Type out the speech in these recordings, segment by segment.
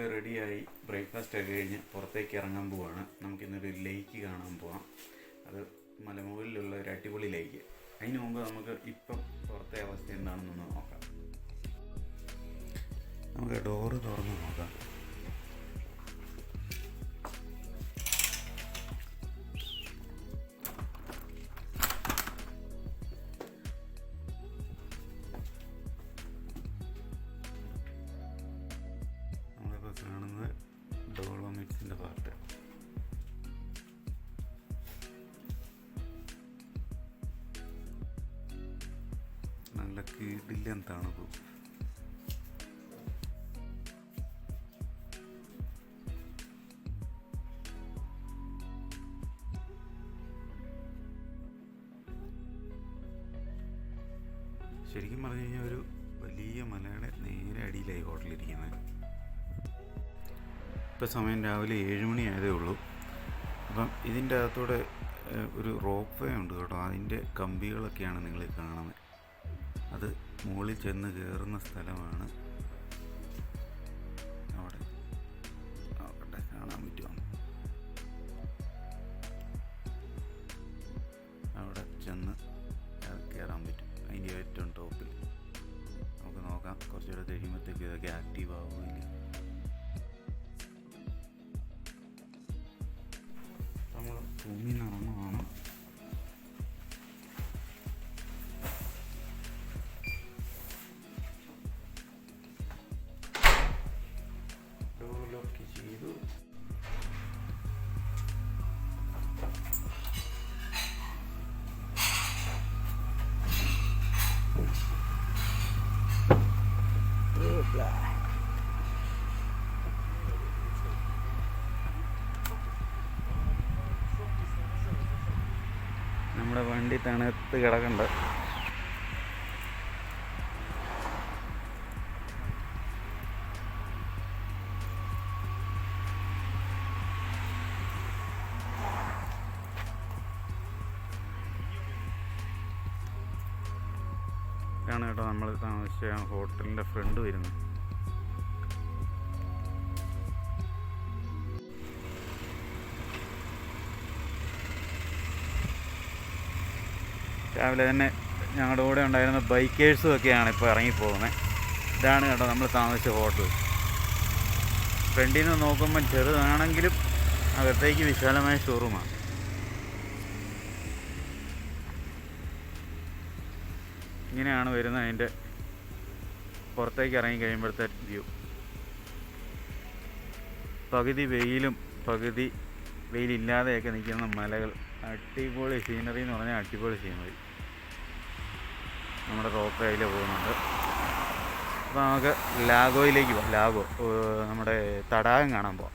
രാവിലെ റെഡിയായി ബ്രേക്ക്ഫാസ്റ്റ് ഒക്കെ കഴിഞ്ഞ് പുറത്തേക്ക് ഇറങ്ങാൻ പോവാണ്. നമുക്കിന്നൊരു ലേക്ക് കാണാൻ പോവാം. അത് മലമുകളിലുള്ള ഒരു അടിപൊളി ലേക്ക്. അതിന് മുമ്പ് നമുക്ക് ഇപ്പം പുറത്തെ അവസ്ഥ എന്താണെന്നൊന്ന് നോക്കാം. നമുക്ക് ഡോറ് തുറന്ന് നോക്കാം. നല്ല കീടില്ലൻ തണുപ്പ് ശരിക്കും പറഞ്ഞു കഴിഞ്ഞാൽ ഒരു വലിയ മലയുടെ നേരെ അടിയിലായി ഹോട്ടലിരിക്കുന്നത് ഇപ്പം സമയം രാവിലെ ഏഴ് മണി ആയതേ ഉള്ളൂ. അപ്പം ഇതിന്റെ അകത്തൂടെ ഒരു റോപ്പ് വേ ഉണ്ട് കേട്ടോ. അതിന്റെ കമ്പികളൊക്കെയാണ് നിങ്ങൾ കാണുന്നത് അത് മുകളിൽ ചെന്ന് കയറുന്ന സ്ഥലമാണ് അവിടെ. അവിടെ കാണാൻ പറ്റുമോ? അവിടെ ചെന്ന് കയറാൻ പറ്റും. അതിന്റെ ഏറ്റവും ടോപ്പിൽ. നമുക്ക് നോക്കാം. കുറച്ചുകൂടെ കഴിയുമ്പോഴത്തേക്ക് ഇതൊക്കെ ആക്റ്റീവ് ആവുകയില്ല നമ്മൾ നമ്മുടെ വണ്ടി തണുത്ത് കിടക്കണ്ട. ഇതാണ് കേട്ടോ നമ്മൾ താമസിച്ച ഹോട്ടലിന്റെ ഫ്രണ്ട് വരുന്നത്. രാവിലെ തന്നെ ഞങ്ങളുടെ കൂടെ ഉണ്ടായിരുന്ന ബൈക്കേഴ്സും ഒക്കെയാണ് ഇപ്പോൾ ഇറങ്ങിപ്പോകുന്നത്. ഇതാണ് കേട്ടോ നമ്മൾ താമസിച്ച ഹോട്ടൽ ഫ്രണ്ടിൽ നിന്ന് നോക്കുമ്പോൾ ചെറുതാണെങ്കിലും അകത്തേക്ക് വിശാലമായ ഷോറൂമാണ് ഇങ്ങനെയാണ് വരുന്നത് അതിന്റെ പുറത്തേക്ക് ഇറങ്ങി കഴിയുമ്പോഴത്തെ വ്യൂ പകുതി വെയിലും പകുതി വെയിലില്ലാതെയൊക്കെ നിൽക്കുന്ന മലകൾ. അടിപൊളി സീനറി എന്ന് പറഞ്ഞാൽ അടിപൊളി സീനറി നമ്മുടെ റോപ്പ് വേയിൽ പോകുന്നുണ്ട്. അപ്പോൾ നമുക്ക് ലാഗോയിലേക്ക് പോകാം ലാഗോ നമ്മുടെ തടാകം കാണാൻ പോവാം.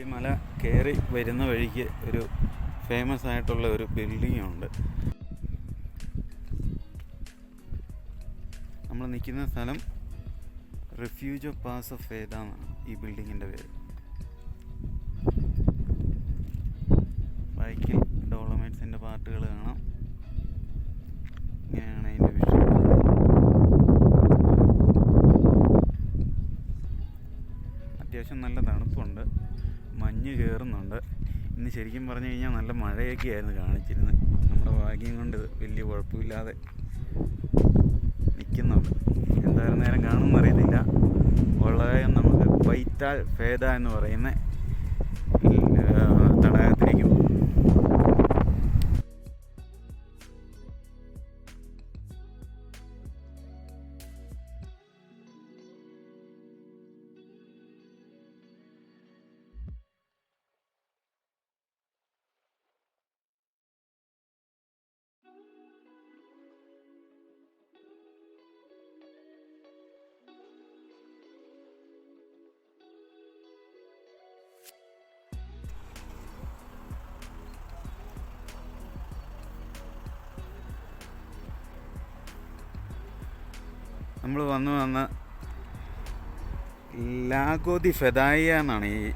ഈ മല കയറി വരുന്ന വഴിക്ക് ഒരു ഫേമസ് ആയിട്ടുള്ള ഒരു ബിൽഡിംഗ് ഉണ്ട്. നമ്മൾ നിൽക്കുന്ന സ്ഥലം റിഫ്യൂജ് ഓഫ് പാസ് ഓഫ് ഫേദ എന്നാണ് ഈ ബിൽഡിങ്ങിന്റെ പേര്. ബൈക്കിൽ ഡോളമൈറ്റ്സിന്റെ പാർട്ടുകൾ കാണാം. ഇങ്ങനെയാണ് അതിന്റെ വിഷയം അത്യാവശ്യം നല്ല തണുപ്പുണ്ട്. മഞ്ഞ് കയറുന്നുണ്ട്. ഇന്ന് ശരിക്കും പറഞ്ഞു കഴിഞ്ഞാൽ നല്ല മഴയൊക്കെ ആയിരുന്നു കാണിച്ചിരുന്നത്. നമ്മുടെ ഭാഗ്യം കൊണ്ട് വലിയ കുഴപ്പമില്ലാതെ നിൽക്കുന്നുണ്ട്. എന്തായാലും നേരം കാണുമെന്ന് അറിയത്തില്ല. ഉള്ളതായും നമുക്ക് വൈറ്റാൽ ഫേദ എന്ന് പറയുന്ന നമ്മൾ വന്ന് വന്ന് ലാഗോ ദി ഫെദായ എന്നാണ് ഈ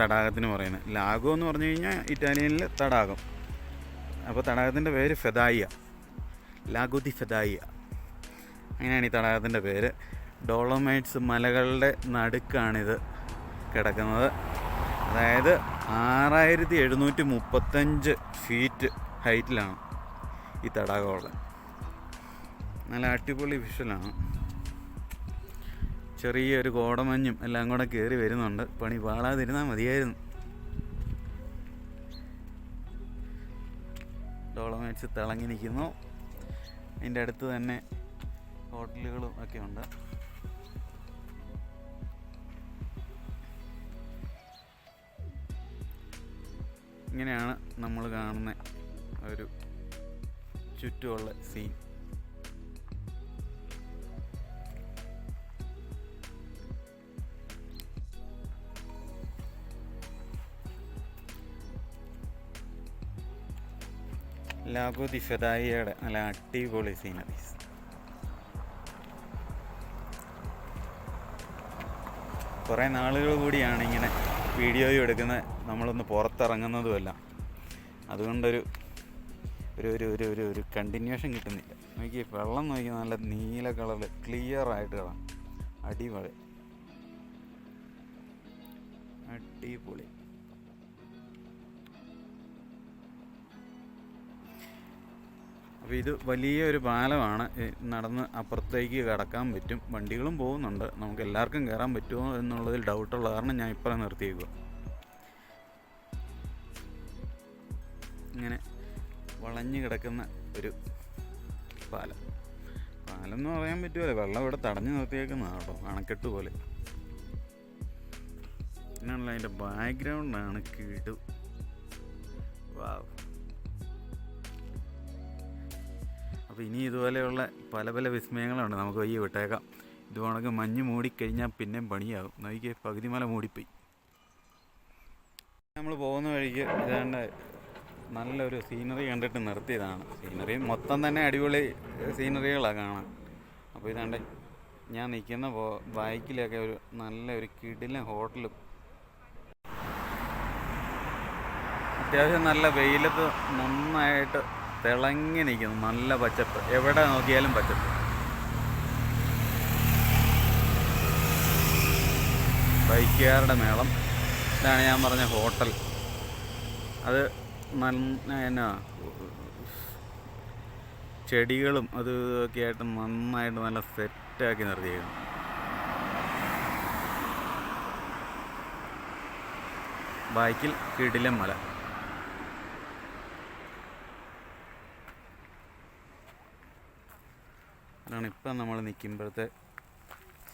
തടാകത്തിന് പറയുന്നത്. ലാഗോ എന്ന് പറഞ്ഞു കഴിഞ്ഞാൽ ഇറ്റാലിയനിൽ തടാകം. അപ്പോൾ തടാകത്തിന്റെ പേര് ഫെദായ. ലാഗോ ദി ഫെദായിയ അങ്ങനെയാണ് ഈ തടാകത്തിന്റെ പേര്. ഡോളോമൈറ്റ്സ് മലകളുടെ നടുക്കാണിത് കിടക്കുന്നത്. അതായത് ആറായിരത്തി എഴുന്നൂറ്റി മുപ്പത്തഞ്ച് ഫീറ്റ് ഹൈറ്റിലാണ് ഈ തടാകമുള്ളത്. നല്ല അടിപൊളി വിഷ്വലാണ് ചെറിയൊരു കോടമഞ്ഞും എല്ലാം കൂടെ കയറി വരുന്നുണ്ട്. പണി പാടാതിരുന്നാൽ മതിയായിരുന്നു. ഡോളമൈറ്റ്സ് തിളങ്ങി നിൽക്കുന്നു. അതിന്റെ അടുത്ത് തന്നെ ഹോട്ടലുകളും ഒക്കെ ഉണ്ട്. ഇങ്ങനെയാണ് നമ്മൾ കാണുന്ന ഒരു ചുറ്റുമുള്ള സീൻ ലാഗോ ദി ഫെദായിയുടെ നല്ല അടിപൊളി സീനറീസ് കുറേ നാളുകൾ കൂടിയാണ് ഇങ്ങനെ വീഡിയോയും എടുക്കുന്നത്. നമ്മളൊന്ന് പുറത്തിറങ്ങുന്നതുമല്ല. അതുകൊണ്ടൊരു ഒരു ഒരു ഒരു ഒരു ഒരു കണ്ടിന്യൂഷൻ കിട്ടുന്നില്ല. നോക്കി വെള്ളം നോക്കി നല്ല നീല കളറിൽ ക്ലിയർ ആയിട്ട് കാണാം. അടിപൊളി. അടിപൊളി. അപ്പോൾ ഇത് വലിയൊരു പാലമാണ്. നടന്ന് അപ്പുറത്തേക്ക് കടക്കാൻ പറ്റും. വണ്ടികളും പോകുന്നുണ്ട്. നമുക്ക് എല്ലാവർക്കും കയറാൻ പറ്റുമോ എന്നുള്ളതിൽ ഡൗട്ടുള്ള കാരണം ഞാൻ ഇപ്പോൾ നിർത്തിയേക്കുക ഇങ്ങനെ വളഞ്ഞു കിടക്കുന്ന ഒരു പാലം. പാലം എന്ന് പറയാൻ പറ്റുമല്ലോ വെള്ളം ഇവിടെ തടഞ്ഞു നിർത്തിയേക്കുന്നതാണ് കേട്ടോ അണക്കെട്ട് പോലെ. പിന്നെയുള്ള അതിന്റെ ബാക്ക്ഗ്രൗണ്ടാണ് കീട്. വാവ് അപ്പോൾ ഇനി ഇതുപോലെയുള്ള പല പല വിസ്മയങ്ങളുണ്ട് നമുക്ക് വയ്യ വിട്ടേക്കാം. ഇത് കണക്ക് മഞ്ഞ് മൂടിക്കഴിഞ്ഞാൽ പിന്നെയും പണിയാകും. നോക്കി പകുതി മല മൂടിപ്പോയി. നമ്മൾ പോകുന്ന വഴിക്ക് ഇതാണ്ട് നല്ലൊരു സീനറി കണ്ടിട്ട് നിർത്തിയതാണ്. സീനറി മൊത്തം തന്നെ അടിപൊളി സീനറികളാണ് കാണാൻ. അപ്പോൾ ഇതാണ്ട് ഞാൻ നിൽക്കുന്ന പോ ബൈക്കിലൊക്കെ ഒരു നല്ല ഒരു കിടിലൻ ഹോട്ടലും. അത്യാവശ്യം നല്ല വെയിലത്ത് നന്നായിട്ട് തിളങ്ങി നിൽക്കുന്നു. നല്ല പച്ചപ്പ്. എവിടെ നോക്കിയാലും പച്ചപ്പ്. ബൈക്കുകാരുടെ മേളം. ഇതാണ് ഞാൻ പറഞ്ഞ ഹോട്ടൽ. അത് നല്ല എന്നാ ചെടികളും അത് ഇതൊക്കെ ആയിട്ട് നന്നായിട്ട് നല്ല സെറ്റാക്കി നിർത്തിയേക്കുന്നു ബൈക്കിൽ കിടിലം മല. ഇതാണ് ഇപ്പം നമ്മൾ നിൽക്കുമ്പോഴത്തെ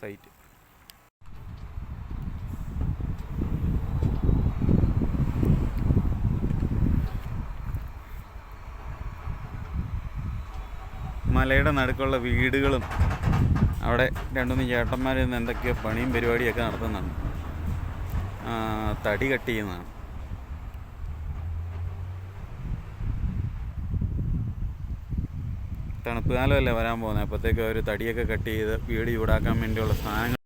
സൈറ്റ് മലയുടെ നടുക്കുള്ള വീടുകളും അവിടെ രണ്ടുമൂന്ന് ചേട്ടന്മാരിൽ നിന്ന് എന്തൊക്കെയോ പണിയും പരിപാടിയൊക്കെ നടത്തുന്നുണ്ട്. തടി കട്ട് ചെയ്യുന്നതാണ്. തണുപ്പ് കാലമല്ലേ വരാൻ പോകുന്നത്? അപ്പോഴത്തേക്ക് അവർ തടിയൊക്കെ കട്ട് ചെയ്ത് വീട് ചൂടാക്കാൻ വേണ്ടിയുള്ള സാധനങ്ങൾ